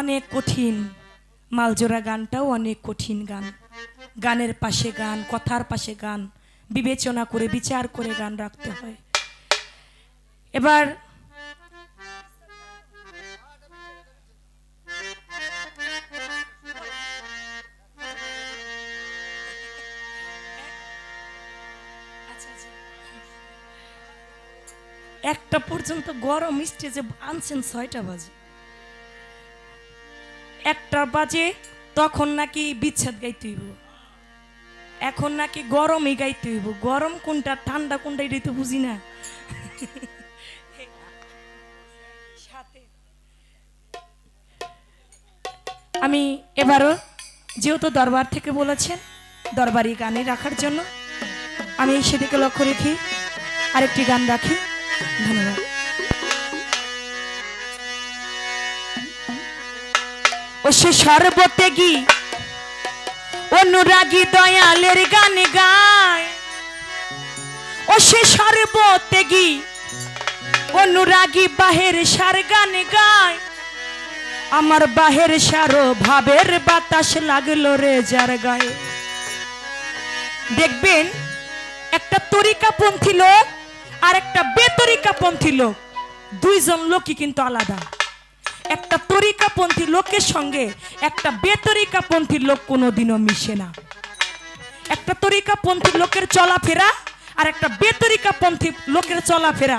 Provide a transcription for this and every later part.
অনেক কঠিন। মালজোড়া গানটাও অনেক কঠিন গান। গানের পাশে গান, কথার পাশে গান, বিবেচনা করে, বিচার করে গান রাখতে হয়। এবার একটা পর্যন্ত গরম স্টেজে আনছেন ছয়টা বাজে। একটা বাজে, তখন নাকি বিচ্ছেদ গাইতে হইব। এখন নাকি গরমই গাইতে হইব। গরম কোনটা, ঠান্ডা কোনটা, এটাই তো বুঝি না। আমি এবারও যেহেতু দরবার থেকে বলেছেন, দরবারি গানে রাখার জন্য, আমি সেদিকে লক্ষ্য রেখে আরেকটি গান রাখি। ধন্যবাদ। ও সে সর্বত্যাগী। অনুরাগী দয়ালের গান গায়। ও সে সর্বত্যাগী। অনুরাগী বাহের সার গান গায়। আমার বাহের সারো ভাবের বাতাস লাগল রে যার গায়ে। দেখবেন, একটা তরিকা তরিকাপন্থী লোক আর একটা বেতরিকা বেতরিকাপন্থী লোক। দুইজন লোকই কিন্তু আলাদা। একটা তরিকাপন্থী লোকের সঙ্গে একটা বেতরিকাপন্থী লোক কোনোদিনও মিশে না। একটা তরিকাপন্থী লোকের চলাফেরা আর একটা বেতরিকাপন্থী লোকের চলাফেরা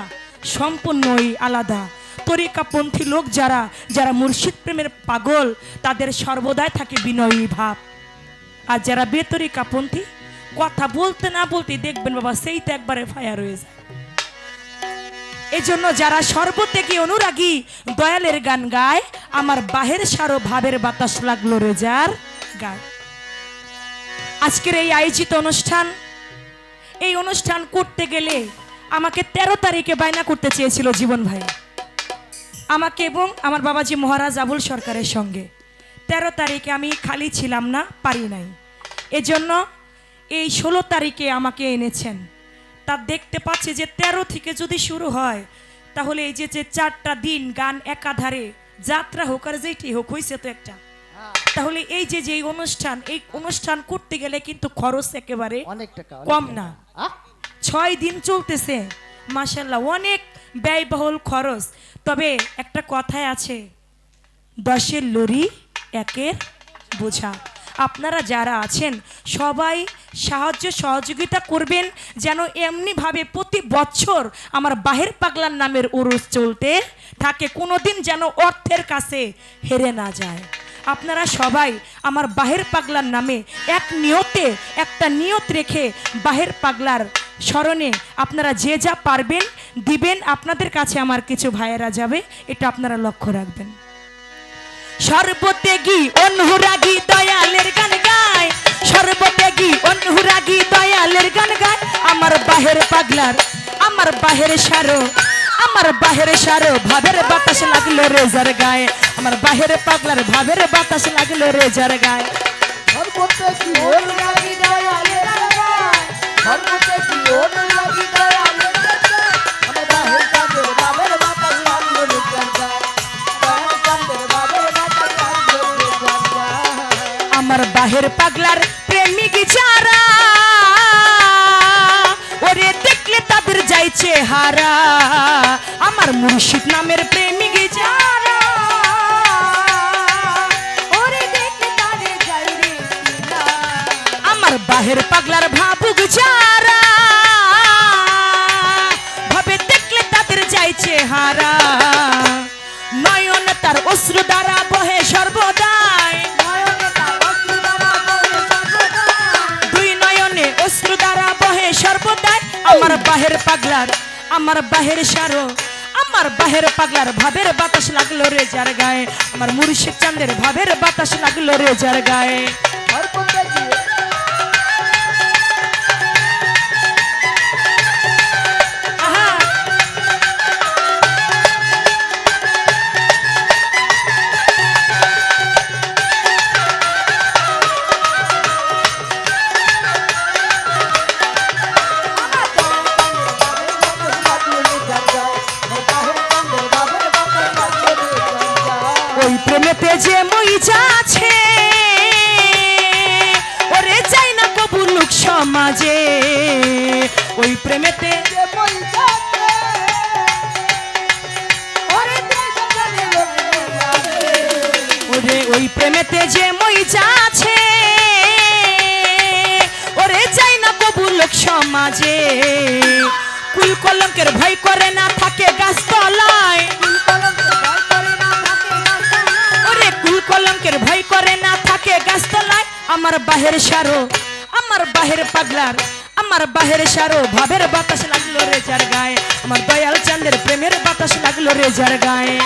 সম্পূর্ণই আলাদা। তরিকাপন্থী লোক যারা যারা মুর্শিদ প্রেমের পাগল, তাদের সর্বদাই থাকে বিনয়ী ভাব। আর যারা বেতরিকাপন্থী, কথা বলতে না বলতে দেখবেন বাবা সেই তো একবারে ফায়ার হয়ে যায়। এই জন্য যারা সর্বত্যাগী অনুরাগী, দয়ালের গান গায়, আমার বাহের সারো ভাবের বাতাস লাগল রে যার গায় আজকের এই আয়োজিত অনুষ্ঠান, এই অনুষ্ঠান করতে গেলে আমাকে তেরো তারিখে বায়না করতে চেয়েছিল জীবন ভাই। আমাকে এবং আমার বাবাজি মহারাজ আবুল সরকারের সঙ্গে। তেরো তারিখে আমি খালি ছিলাম না, পারি নাই। এজন্য এই ষোলো তারিখে আমাকে এনেছেন। তা দেখতে পাচ্ছি যে তেরো থেকে যদি শুরু হয় তাহলে এই যে যে চারটা দিন গান একাধারে যাত্রা হোক আর যেটি হোক হয়েছে তো একটা। তাহলে এই যে যে অনুষ্ঠান এই অনুষ্ঠান করতে গেলে কিন্তু খরচ একেবারে কম না। ছয় দিন চলতেছে। মাসাল্লাহ অনেক ব্যয়বহুল খরচ। তবে একটা কথায় আছে দশের লরি একের বোঝা। আপনারা যারা আছেন সবাই সাহায্য, সহযোগিতা করবেন যেন এমনিভাবে প্রতি বছর আমার বাহির পাগলার নামের উরুস চলতে থাকে, কোনোদিন যেন অর্থের কাছে হেরে না যায়। আপনারা সবাই আমার বাহের পাগলার নামে এক নিয়তে, একটা নিয়ত রেখে বাহের পাগলার স্মরণে আপনারা যে যা পারবেন দিবেন, আপনাদের কাছে আমার কিছু ভাইয়েরা যাবে, এটা আপনারা লক্ষ্য রাখবেন। সর্বত্যাগী অনুরাগী দয়ালের গান গায়, সর্বত্যাগী পাগলার আমার বাহিরে সারো, আমার বাহিরে সারো, ভাবের বাতাস লাগল রেজার গায়ে। আমার বাহিরে পাগলার ভাবের বাতাস লাগল রেজার গায়ে। তাদের যাইছে হারা আমার মুর্শিদ নামের প্রেমিক যাই। আমার বাহের পাগলার ভাবুক যারা, ভাবে দেখলে তাদের যাইছে হারা নয়ন তার অশ্রু দ্বারা বহে সর্বদাই বাহের পাগলার, আমার বাহের সারো, আমার বাহের পাগলার ভাবের বাতাস লাগল রে যার গায়ে। আমার মুর্শিদ চাঁদের ভাবের বাতাস লাগল রে যার গায়ে। সমাজে। ওই প্রেমেতে মই ওরে লোক ওই প্রেমেতে যে মইজা আছে ওরে চাই না কবুলুক সমাজে। কুল কলঙ্কের ভয় করে না থাকে গাছতলায় ফুল ভয় করে না থাকে গাছতলায়। ওরে কুল কলঙ্কের ভয় করে না থাকে গাছতলায়। আমার বাহের সারো। আমার বাহের পাগলার, আমার বাহের সারো, ভাবের বাতাস লাগল রে যার গায়ে। আমার দয়াল চাঁদের প্রেমের বাতাস লাগল রে যার গায়ে।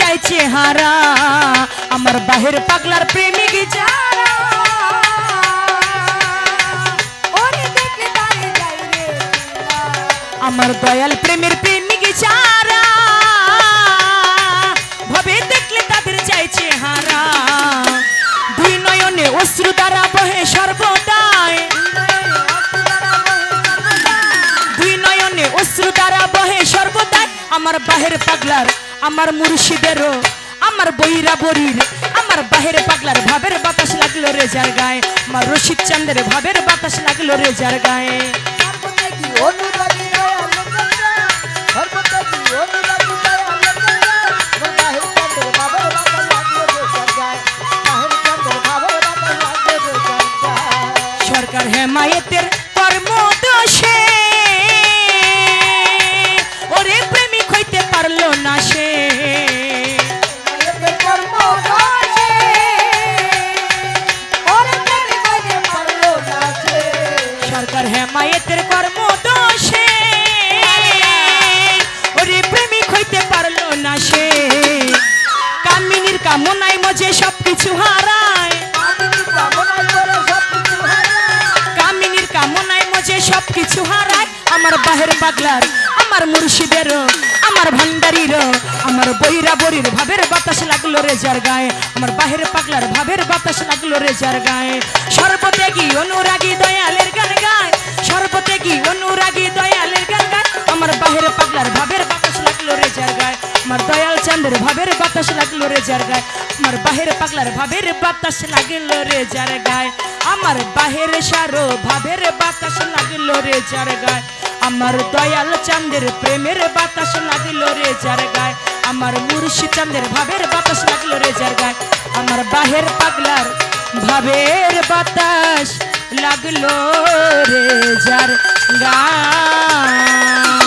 যায় চেহারা, আমার বাহির পাগলার প্রেমিক যারা। আমার দয়াল প্রেমের প্রেমিক যারা, ভাবে দেখলে তাদের যায় চেহারা। দুই নয়নে অশ্রু দ্বারা বহে সর্বদায় দুই নয়নে অশ্রু দ্বারা বহে সর্বদাই। আমার বাহের পাগলার আমার মুর্শিদেরও আমার বইরা বরির আমার বাহের পাগলার ভাবের বাতাস লাগল রে যার গায়ে। আমার রশিদ চান্দের ভাবের বাতাস লাগল রে যার গায়ে। সর্বতে কি অনুরাগী সরকার হেমায়েতের কর্ম দোষে। ওরে প্রেমিক হইতে পারল না সে। কামিনীর কামনায় মজে হারায়। সব কিছু হারাই কামিনীর কামনায় মজে সবকিছু হারায়। আমার বাহের পাগলার আমার আমার ভান্ডারিরও আমার বইরা বরির ভাবের বাতাস লাগল রে যার গায়ে। আমার বাহের পাগলার ভাবের বাতাস লাগল রে যার গায়ে। সর্বত্যাগী অনুরাগী দয়ালের আমার বাহের পাগলার ভাবের বাতাস লাগল রে যার গায়ে আমার বাহের সারো ভাবের বাতাস লাগল রে যার গায়ে আমার দয়াল চাঁদের প্রেমের বাতাস লাগল রে যার গায়ে আমার মুর্শি চাঁদের ভাবের বাতাস লাগল রে যার গায়ে আমার বাহের পাগলার ভাবের বাতাস লাগল রে যার গায়ে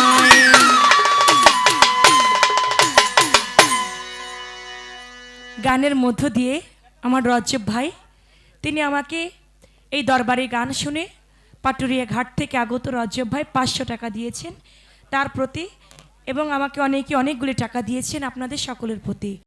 গানের মধ্য দিয়ে আমার রজ্জব ভাই, তিনি আমাকে এই দরবারে গান শুনে পাটুরিয়া ঘাট থেকে আগত রজ্জব ভাই পাঁচশো টাকা দিয়েছেন তার প্রতি এবং আমাকে অনেকে অনেকগুলি টাকা দিয়েছেন আপনাদের সকলের প্রতি।